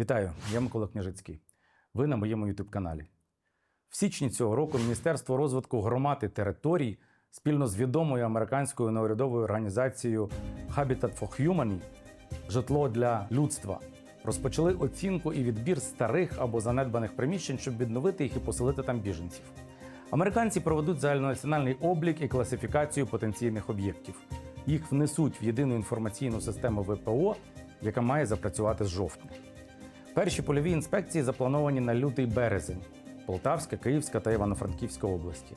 Вітаю, я Микола Княжицький. Ви на моєму youtube каналі. В січні цього року Міністерство розвитку громад і територій спільно з відомою американською неурядовою організацією Habitat for Humanity житло для людства розпочали оцінку і відбір старих або занедбаних приміщень, щоб відновити їх і поселити там біженців. Американці проведуть загальнонаціональний облік і класифікацію потенційних об'єктів. Їх внесуть в єдину інформаційну систему ВПО, яка має запрацювати з жовтня. Перші польові інспекції заплановані на лютий березень Полтавська, Київська та Івано-Франківська області.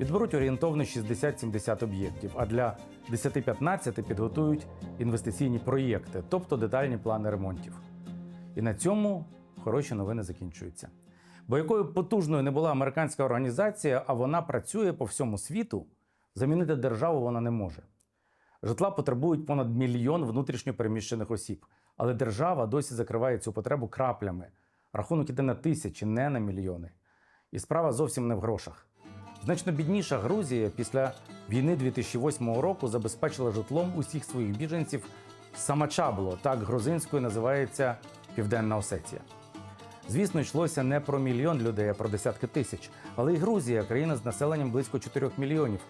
Відберуть орієнтовно 60-70 об'єктів, а для 10-15 підготують інвестиційні проєкти, тобто детальні плани ремонтів. І на цьому хороші новини закінчуються. Бо якою потужною не була американська організація, а вона працює по всьому світу, замінити державу вона не може. Житла потребують понад мільйон внутрішньо переміщених осіб, але держава досі закриває цю потребу краплями. Рахунок іде на тисячі, не на мільйони. І справа зовсім не в грошах. Значно бідніша Грузія після війни 2008 року забезпечила житлом усіх своїх біженців Самачабло, так грузинською називається Південна Осетія. Звісно, йшлося не про мільйон людей, а про десятки тисяч. Але і Грузія країна з населенням близько 4 мільйонів,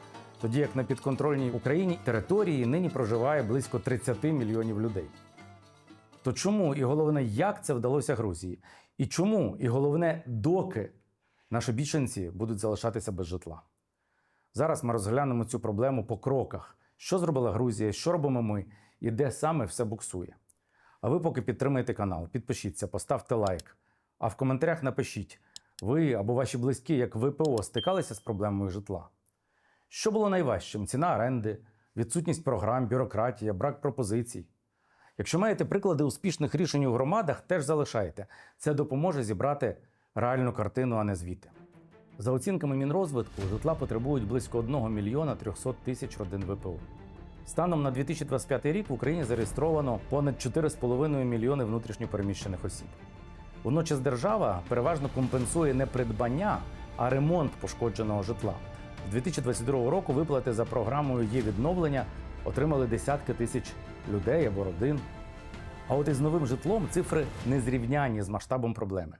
тоді як на підконтрольній Україні території нині проживає близько 30 мільйонів людей. То чому і головне, як це вдалося Грузії? І чому, і головне, доки наші біженці будуть залишатися без житла? Зараз ми розглянемо цю проблему по кроках. Що зробила Грузія, що робимо ми, і де саме все буксує. А ви поки підтримайте канал, підпишіться, поставте лайк. А в коментарях напишіть, ви або ваші близькі, як ВПО, стикалися з проблемою житла. Що було найважчим? Ціна оренди, відсутність програм, бюрократія, брак пропозицій. Якщо маєте приклади успішних рішень у громадах, теж залишайте. Це допоможе зібрати реальну картину, а не звіти. За оцінками Мінрозвитку, житла потребують близько 1 мільйона 300 тисяч родин ВПО. Станом на 2025 рік в Україні зареєстровано понад 4,5 мільйони внутрішньопереміщених осіб. Водночас держава переважно компенсує не придбання, а ремонт пошкодженого житла. З 2022 року виплати за програмою є відновлення отримали десятки тисяч людей або родин. А от із новим житлом цифри незрівнянні з масштабом проблеми.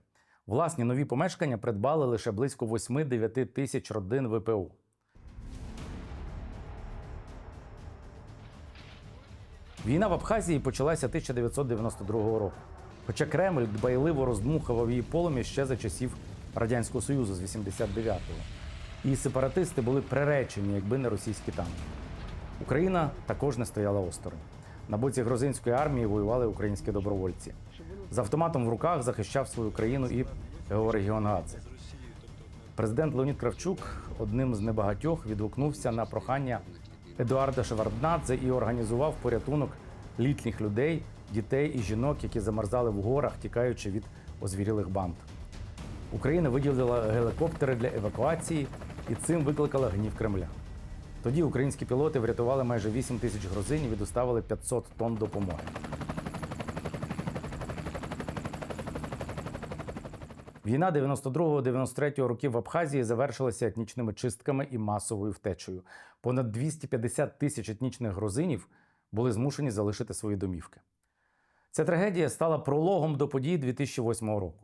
Власні нові помешкання придбали лише близько 8-9 тисяч родин ВПО. Війна в Абхазії почалася 1992 року. Хоча Кремль дбайливо роздмухував її полум'я ще за часів Радянського Союзу з 89-го. І сепаратисти були приречені, якби не російські танки. Україна також не стояла осторонь. На боці грузинської армії воювали українські добровольці. З автоматом в руках захищав свою країну і Георгій Геонгадзе. Президент Леонід Кравчук одним з небагатьох відгукнувся на прохання Едуарда Шеварднадзе і організував порятунок літніх людей, дітей і жінок, які замерзали в горах, тікаючи від озвірілих банд. Україна виділила гелікоптери для евакуації і цим викликала гнів Кремля. Тоді українські пілоти врятували майже 8 тисяч грузинів і доставили 500 тонн допомоги. Війна 92-93 років в Абхазії завершилася етнічними чистками і масовою втечею. Понад 250 тисяч етнічних грузинів були змушені залишити свої домівки. Ця трагедія стала прологом до подій 2008 року.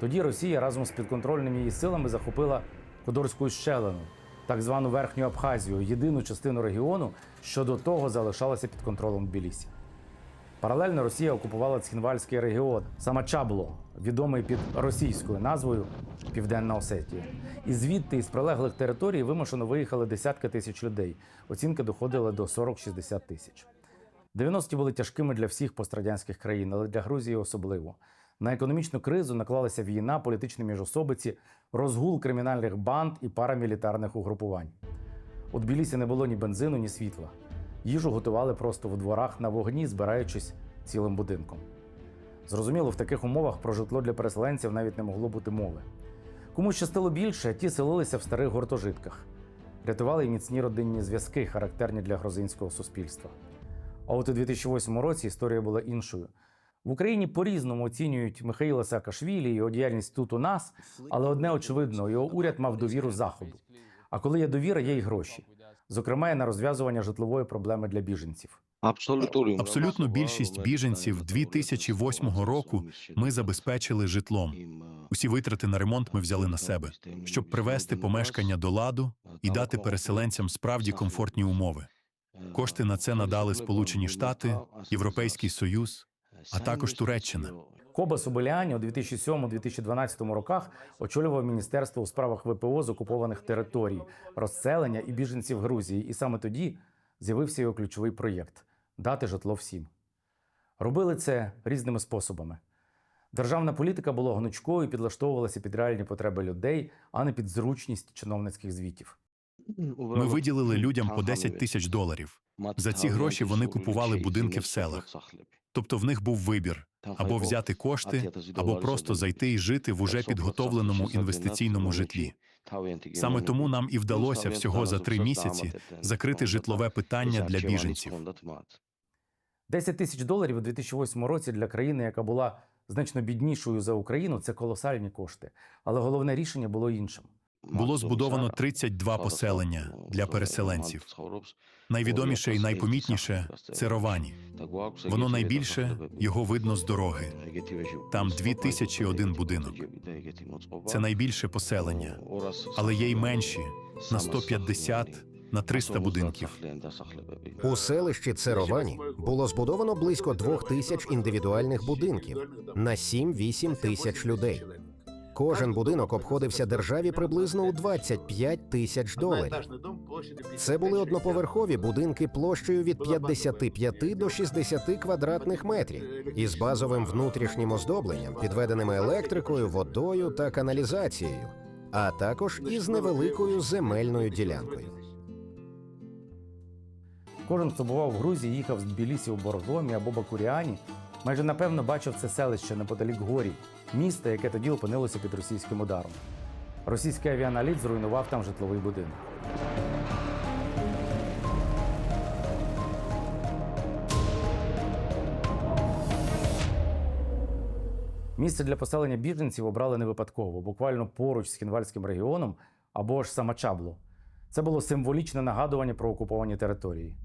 Тоді Росія разом з підконтрольними її силами захопила Ходорську щелину, так звану Верхню Абхазію, єдину частину регіону, що до того залишалася під контролем Тбілісі. Паралельно Росія окупувала Цхінвальський регіон Самачабло, відомий під російською назвою Південна Осетія. І звідти із прилеглих територій вимушено виїхали десятки тисяч людей. Оцінки доходили до 40-60 тисяч. 90-ті були тяжкими для всіх пострадянських країн, але для Грузії особливо. На економічну кризу наклалася війна, політичні міжособиці, розгул кримінальних банд і парамілітарних угрупувань. У Тбілісі не було ні бензину, ні світла. Їжу готували просто в дворах на вогні, збираючись цілим будинком. Зрозуміло, в таких умовах про житло для переселенців навіть не могло бути мови. Комусь щастило більше, ті селилися в старих гуртожитках, рятували й міцні родинні зв'язки, характерні для грузинського суспільства. А от у 2008 році історія була іншою. В Україні по-різному оцінюють Михаїла Саакашвілі, його діяльність тут у нас, але одне очевидно, його уряд мав довіру заходу. А коли є довіра, є й гроші. Зокрема, і на розв'язування житлової проблеми для біженців. Абсолютну більшість біженців 2008 року ми забезпечили житлом. Усі витрати на ремонт ми взяли на себе, щоб привести помешкання до ладу і дати переселенцям справді комфортні умови. Кошти на це надали Сполучені Штати, Європейський Союз, а також Туреччина. Коба Соболяні у 2007-2012 роках очолював міністерство у справах ВПО з окупованих територій, розселення і біженців Грузії. І саме тоді з'явився його ключовий проєкт дати житло всім. Робили це різними способами. Державна політика була гнучкою і підлаштовувалася під реальні потреби людей, а не під зручність чиновницьких звітів. Ми виділили людям по 10 тисяч доларів. За ці гроші вони купували будинки в селах. Тобто в них був вибір або взяти кошти, або просто зайти і жити в уже підготовленому інвестиційному житлі. Саме тому нам і вдалося всього за три місяці закрити житлове питання для біженців. 10 тисяч доларів у 2008 році для країни, яка була значно біднішою за Україну, це колосальні кошти. Але головне рішення було іншим. Було збудовано 32 поселення для переселенців. Найвідоміше і найпомітніше це Ровані. Воно найбільше, його видно з дороги. Там 2001 будинок. Це найбільше поселення, але є й менші на 150, на 300 будинків. У селищі Церовані було збудовано близько двох тисяч індивідуальних будинків на 7-8 тисяч людей. Кожен будинок обходився державі приблизно у 25 тисяч доларів. Це були одноповерхові будинки площею від 55 до 60 квадратних метрів із базовим внутрішнім оздобленням, підведеними електрикою, водою та каналізацією, а також із невеликою земельною ділянкою. Кожен, хто бував в Грузії, їхав з Тбілісі у Боргомі або Бакуріані, майже напевно бачив це селище неподалік горі, міста, яке тоді опинилося під російським ударом. Російський авіаналіт зруйнував там житловий будинок. Місце для поселення біженців обрали не випадково, буквально поруч з Хінвальським регіоном або ж Самачабло. Це було символічне нагадування про окуповані території.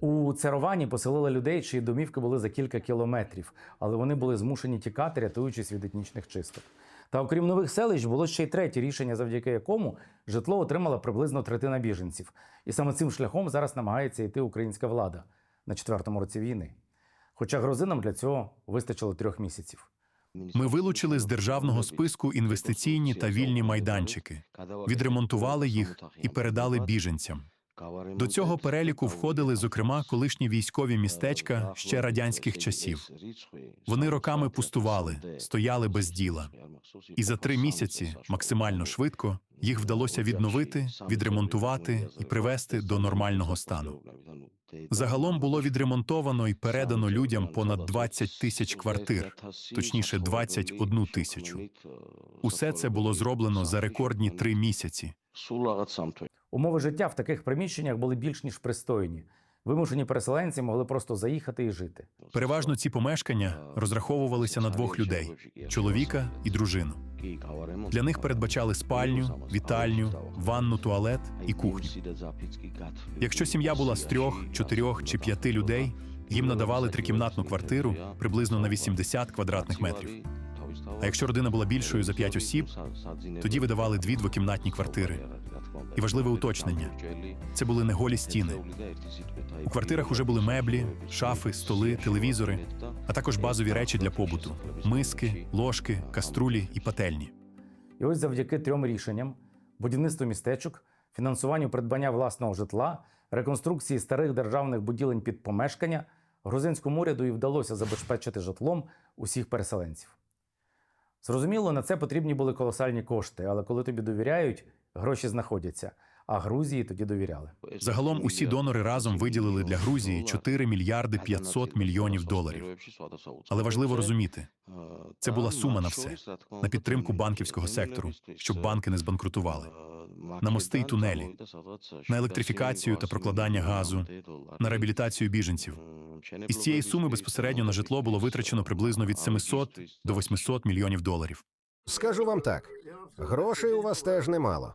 У Церовані поселили людей, чиї домівки були за кілька кілометрів, але вони були змушені тікати, рятуючись від етнічних чисток. Та окрім нових селищ, було ще й третє рішення, завдяки якому житло отримала приблизно третина біженців. І саме цим шляхом зараз намагається йти українська влада на четвертому році війни. Хоча грузинам для цього вистачило трьох місяців. Ми вилучили з державного списку інвестиційні та вільні майданчики, відремонтували їх і передали біженцям. До цього переліку входили, зокрема, колишні військові містечка ще радянських часів. Вони роками пустували, стояли без діла. І за три місяці, максимально швидко, їх вдалося відновити, відремонтувати і привести до нормального стану. Загалом було відремонтовано і передано людям понад 20 тисяч квартир, точніше 21 тисячу. Усе це було зроблено за рекордні три місяці. Умови життя в таких приміщеннях були більш ніж пристойні. Вимушені переселенці могли просто заїхати і жити. Переважно ці помешкання розраховувалися на двох людей чоловіка і дружину. Для них передбачали спальню, вітальню, ванну, туалет і кухню. Якщо сім'я була з трьох, чотирьох чи п'яти людей, їм надавали трикімнатну квартиру приблизно на 80 квадратних метрів. А якщо родина була більшою за п'ять осіб, тоді видавали дві двокімнатні квартири. І важливе уточнення: це були не голі стіни. У квартирах уже були меблі, шафи, столи, телевізори, а також базові речі для побуту: миски, ложки, каструлі і пательні. І ось завдяки трьом рішенням: будівництву містечок, фінансуванню придбання власного житла, реконструкції старих державних будівель під помешкання, грузинському уряду і вдалося забезпечити житлом усіх переселенців. Зрозуміло, на це потрібні були колосальні кошти, але коли тобі довіряють, гроші знаходяться. А Грузії тоді довіряли. Загалом усі донори разом виділили для Грузії 4 мільярди 500 мільйонів доларів. Але важливо розуміти, це була сума на все на підтримку банківського сектору, щоб банки не збанкрутували, на мости й тунелі, на електрифікацію та прокладання газу, на реабілітацію біженців. Із цієї суми безпосередньо на житло було витрачено приблизно від 700 до 800 мільйонів доларів. Скажу вам так: грошей у вас теж немало.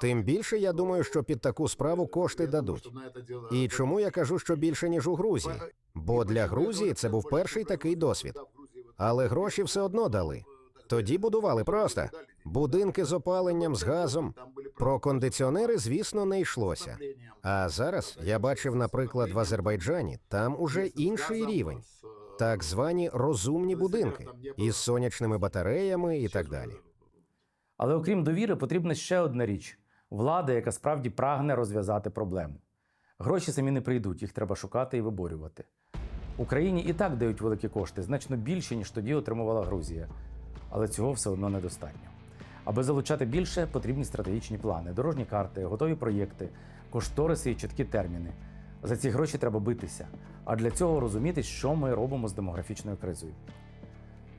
Тим більше я думаю, що під таку справу кошти дадуть. І чому я кажу, що більше ніж у Грузії? Бо для Грузії це був перший такий досвід. Але гроші все одно дали. Тоді будували просто будинки з опаленням, з газом. Про кондиціонери, звісно, не йшлося. А зараз я бачив, наприклад, в Азербайджані там уже інший рівень, так звані розумні будинки із сонячними батареями і так далі. Але окрім довіри, потрібна ще одна річ влада, яка справді прагне розв'язати проблему. Гроші самі не прийдуть, їх треба шукати і виборювати. Україні і так дають великі кошти, значно більше, ніж тоді отримувала Грузія. Але цього все одно недостатньо. Аби залучати більше, потрібні стратегічні плани, дорожні карти, готові проєкти, кошториси і чіткі терміни. За ці гроші треба битися. А для цього розуміти, що ми робимо з демографічною кризою.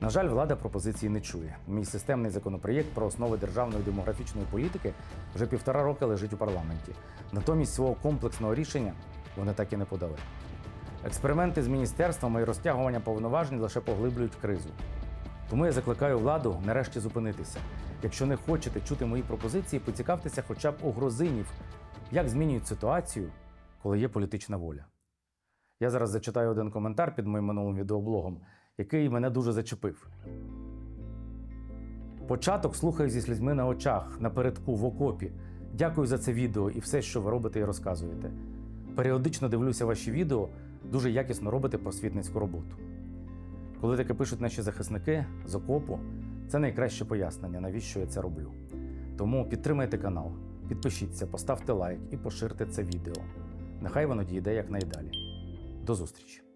На жаль, влада пропозиції не чує. Мій системний законопроєкт про основи державної демографічної політики вже півтора роки лежить у парламенті. Натомість свого комплексного рішення вони так і не подали. Експерименти з міністерствами і розтягування повноважень лише поглиблюють кризу. Тому я закликаю владу нарешті зупинитися. Якщо не хочете чути мої пропозиції, поцікавтеся хоча б у грузинів, як змінюють ситуацію, коли є політична воля. Я зараз зачитаю один коментар під моїм минулим відеоблогом, який мене дуже зачепив. Початок слухаю зі слізьми на очах, напередку, в окопі. Дякую за це відео і все, що ви робите і розказуєте. Періодично дивлюся ваші відео, дуже якісно робите просвітницьку роботу. Коли таке пишуть наші захисники з окопу, це найкраще пояснення, навіщо я це роблю. Тому підтримайте канал, підпишіться, поставте лайк і поширте це відео. Нехай воно дійде якнайдалі. До зустрічі!